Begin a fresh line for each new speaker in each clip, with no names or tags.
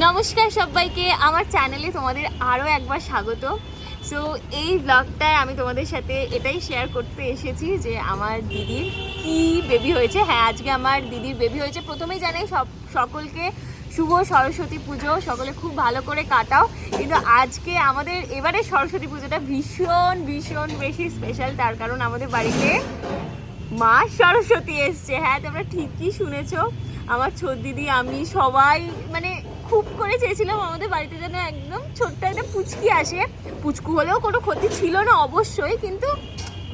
নমস্কার সবাইকে, আমার চ্যানেলে তোমাদের আরও একবার স্বাগত। সো এই ব্লগটায় আমি তোমাদের সাথে এটাই শেয়ার করতে এসেছি যে আমার দিদির কি বেবি হয়েছে। হ্যাঁ আজকে আমার দিদির বেবি হয়েছে। প্রথমেই জানাই সব, সকলকে শুভ সরস্বতী পুজো। সকলে খুব ভালো করে কাটাও। কিন্তু আজকে আমাদের এবারে সরস্বতী পুজোটা ভীষণ ভীষণ বেশি স্পেশাল তার কারণ আমাদের বাড়িতে মা সরস্বতী এসছে। হ্যাঁ তোমরা ঠিকই শুনেছো। আমার ছোট দিদি, আমি সবাই মানে খুব করে চেয়েছিলাম আমাদের বাড়িতে যেন একদম ছোট্ট একটা পুচকি আসে। পুচকু হলেও কোনো ক্ষতি ছিল না অবশ্যই, কিন্তু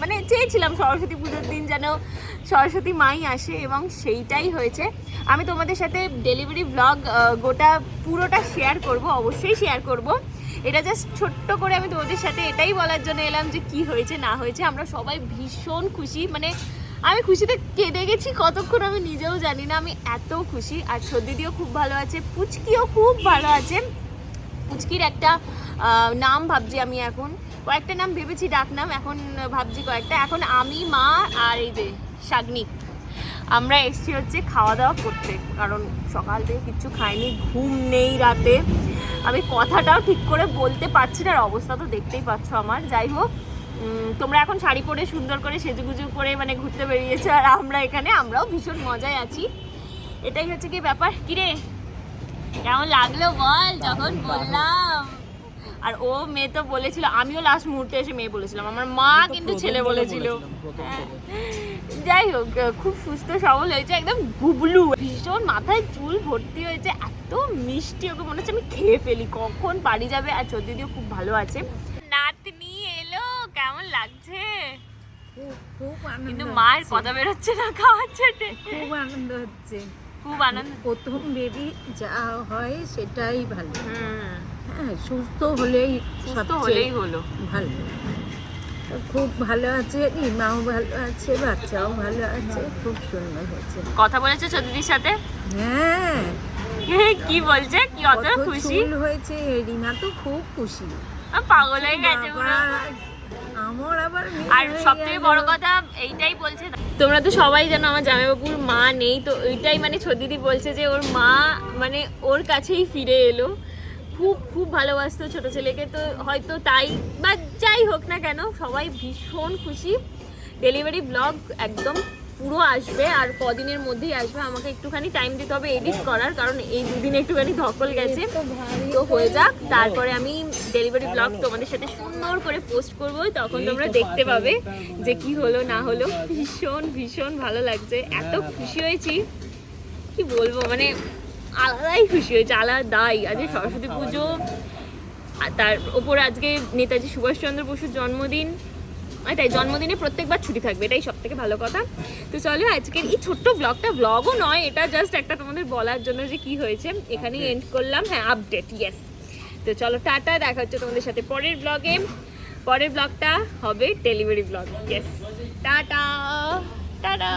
মানে চেয়েছিলাম সরস্বতী পুজোর দিন যেন সরস্বতী মাই আসে এবং সেইটাই হয়েছে। আমি তোমাদের সাথে ডেলিভারি ব্লগ গোটা পুরোটা শেয়ার করব, অবশ্যই শেয়ার করব। এটা জাস্ট ছোট্ট করে আমি তোমাদের সাথে এটাই বলার জন্য এলাম যে কি হয়েছে, না হয়েছে। আমরা সবাই ভীষণ খুশি মানে আমি খুশিতে কেঁদে গেছি, কতক্ষণ আমি নিজেও জানি না। আমি এত খুশি। আর সর্দিদিও খুব ভালো আছে, পুচকিও খুব ভালো আছে। পুচকির একটা নাম ভাবছি আমি এখন। কয়েকটা নাম ভেবেছি, ডাক নাম এখন ভাবছি কয়েকটা। এখন আমি, মা আর এই যে শাগনিক আমরা এসছি হচ্ছে খাওয়া দাওয়া করতে, কারণ সকাল থেকে কিচ্ছু খাইনি, ঘুম নেই রাতে। আমি কথাটাও ঠিক করে বলতে পারছি না, আর অবস্থা তো দেখতেই পাচ্ছ আমার। যাই হোক তোমরা এখন শাড়ি পরে সুন্দর করে সেজুগুজু করে মানে ঘুরতে বেরিয়েছো আর আমরা এখানে আমরাও ভীষণ মজায় আছি। এটাই হচ্ছে কি ব্যাপার? কিরে? কেমন লাগল বল? যখন বললাম। আর ও মেয়ে তো বলেছিল আমিও লাস্ট মুহূর্তে এসে মেয়ে বলেছিলাম। আমার মা কিন্তু ছেলে বলেছিল। হ্যাঁ। যাই হোক খুব সুস্থ সবল হয়েছে একদম গুবলু। ভীষণ মাথায় চুল ভর্তি হয়েছে এত মিষ্টি ওকে মনে হচ্ছে আমি খেয়ে ফেলি। কখন বাড়ি যাবে আর চোদ্দিদিও খুব ভালো আছে। লাগছে। কিন্তু মায়ের কথা বেরোচ্ছে না খাওয়াচ্ছে
খুব আনন্দ হচ্ছে।
খুব আনন্দ।
প্রথম বেবি যা হয় সেটাই ভালো। হ্যাঁ সুস্থ হলেই
সুস্থ হলেই হলো।
ভালো। খুব ভালো আছে রিমাও ভালো আছে বাচ্চাও ভালো আছে খুব সুন্দর হয়েছে
কথা বলেছে চৌধুরীর সাথে?
হ্যাঁ।
কি বলছে? কি অত খুশি?
হয়েছে রিমা তো খুব খুশি।
পাগল হয়ে গেছে পুরো।
বাবা, আমার আবার
আর সব থেকে
গেল।
বড় কথা এইটাই বলছে তোমরা তো সবাই জানো আমার জামাইবাবুর মা নেই তো ওইটাই মানে দিদি বলছে যে ওর মা মানে ওর কাছেই ফিরে এলো। খুব খুব ভালোবাসতো ছোট ছেলেকে তো হয়তো তাই বা যাই হোক না কেন সবাই ভীষণ খুশি। ডেলিভারি ব্লগ একদম পুরো আসবে আর কদিনের মধ্যেই আসবে। আমাকে একটুখানি টাইম দিতে হবে এডিট করার কারণ এই দুদিন একটুখানি ধকল গেছে।
তো
হয়ে যাক তারপরে আমি ডেলিভারি ব্লগ তোমাদের সাথে সুন্দর করে পোস্ট করব তখন তোমরা দেখতে পাবে যে কি হলো না হলো। ভীষণ ভীষণ ভালো লাগছে। এত খুশি হয়েছি। কি বলব মানে আলাদাই খুশি হয়েছে আলাদাই। আজকে সরস্বতী পুজো তার ওপর আজকে নেতাজি সুভাষচন্দ্র বসুর জন্মদিন। এটাই জন্মদিনে প্রত্যেকবার ছুটি থাকবে এটাই সব থেকে ভালো কথা। তো চলো আজকের এই ছোট্ট ব্লগটা ব্লগও নয় এটা জাস্ট একটা তোমাদের বলার জন্য যে কি হয়েছে। এখানেই এন্ড করলাম হ্যাঁ আপডেট ইয়েস তো চলো টাটা দেখা হচ্ছে তোমাদের সাথে পরের ব্লগে পরের ব্লগটা হবে delivery blog yes tata tata.